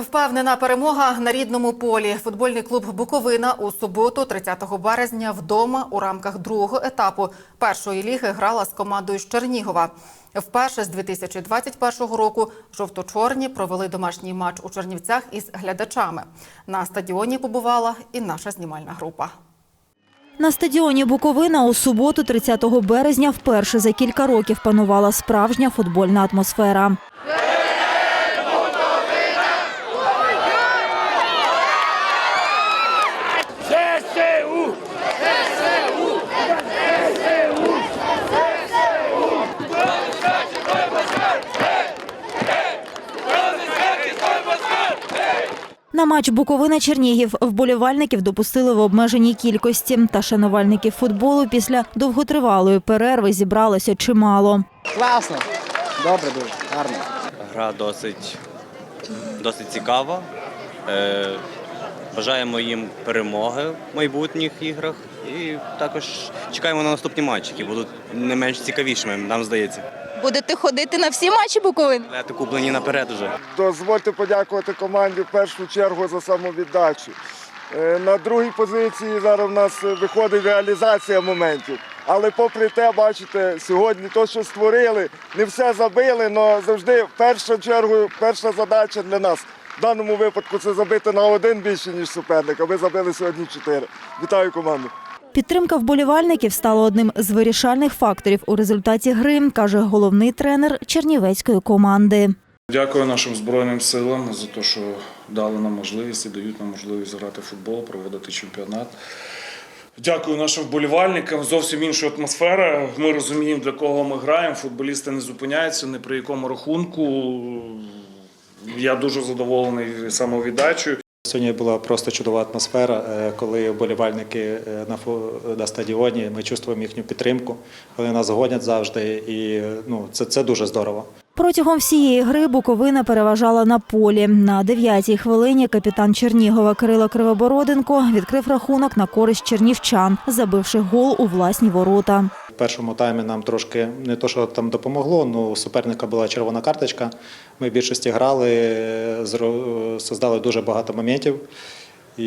Впевнена перемога на рідному полі. Футбольний клуб Буковина у суботу, 30 березня, вдома у рамках другого етапу першої ліги грала з командою з Чернігова. Вперше з 2021 року жовто-чорні провели домашній матч у Чернівцях із глядачами. На стадіоні побувала і наша знімальна група. На стадіоні Буковина у суботу, 30 березня, вперше за кілька років панувала справжня футбольна атмосфера. На матч Буковина Чернігів вболівальників допустили в обмеженій кількості. Та шанувальників футболу після довготривалої перерви зібралося чимало. Класно. Добре дуже, гарно. Гра досить, досить цікава. Бажаємо їм перемоги в майбутніх іграх. І також чекаємо на наступні матчі, які будуть не менш цікавішими, нам здається. Будете ходити на всі матчі Буковини? Білети куплені наперед уже. Дозвольте подякувати команді в першу чергу за самовіддачу. Е, На другій позиції зараз в нас виходить реалізація моментів. Але попри те, бачите, сьогодні то, що створили, не все забили, але завжди в першу чергу перша задача для нас. В даному випадку це забити на один більше, ніж суперник, а ви забили сьогодні чотири. Вітаю команду. Підтримка вболівальників стала одним з вирішальних факторів у результаті гри, каже головний тренер чернівецької команди. Дякую нашим Збройним силам за те, що дали нам можливість і дають нам можливість грати в футбол, проводити чемпіонат. Дякую нашим вболівальникам. Зовсім інша атмосфера. Ми розуміємо, для кого ми граємо. Футболісти не зупиняються ні при якому рахунку. Я дуже задоволений самовіддачею. Сьогодні була просто чудова атмосфера, е, коли вболівальники е, на фу- на стадіоні. Ми чувствуємо їхню підтримку, вони нас гонять завжди, і ну це, це дуже здорово. Протягом всієї гри Буковина переважала на полі. На дев'ятій хвилині капітан Чернігова Кирило Кривобороденко відкрив рахунок на користь чернівчан, забивши гол у власні ворота. Першому таймі нам трошки не то, що там допомогло. Ну у суперника була червона карточка. Ми в більшості грали, создали дуже багато моментів. І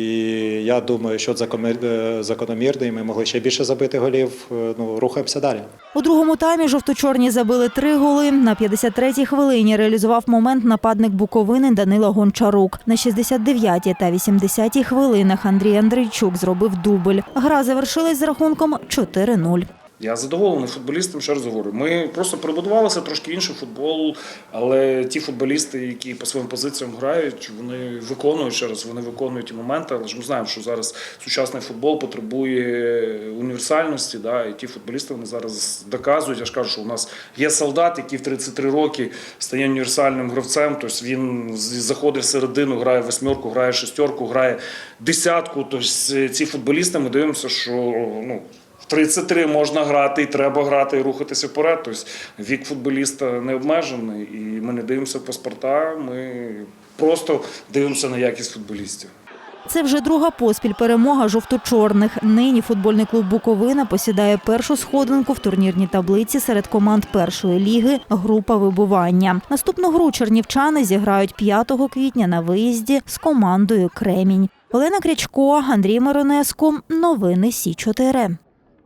я думаю, що е, закономірний. Ми могли ще більше забити голів. Е, Ну рухаємося далі. У другому таймі жовто-чорні забили три голи. На 53-й хвилині реалізував момент нападник Буковини Данило Гончарук. На 69-й та 80-й хвилинах Андрій Андрійчук зробив дубль. Гра завершилась з рахунком 4-0. Я задоволений футболістам, ще раз говорю. Ми просто прибудувалися трошки інший футбол, але ті футболісти, які по своїм позиціям грають, вони виконують ще раз, вони виконують ті моменти. Але ж ми знаємо, що зараз сучасний футбол потребує універсальності. Да, і ті футболісти вони зараз доказують. Я ж кажу, що у нас є солдат, який в 33 роки стає універсальним гравцем. Тобто він заходить в середину, грає восьмерку, грає шестерку, грає десятку. Тобто ці футболісти ми дивимося, що ну. В 33 можна грати, і треба грати, і рухатися вперед. Тобто вік футболіста не обмежений, і ми не дивимося паспорта, ми просто дивимося на якість футболістів. Це вже друга поспіль перемога жовто-чорних. Нині футбольний клуб Буковина посідає першу сходинку в турнірній таблиці серед команд першої ліги Група вибування. Наступну гру чернівчани зіграють 5 квітня на виїзді з командою Кремінь. Олена Крячко, Андрій Миронеску. Новини Сі 4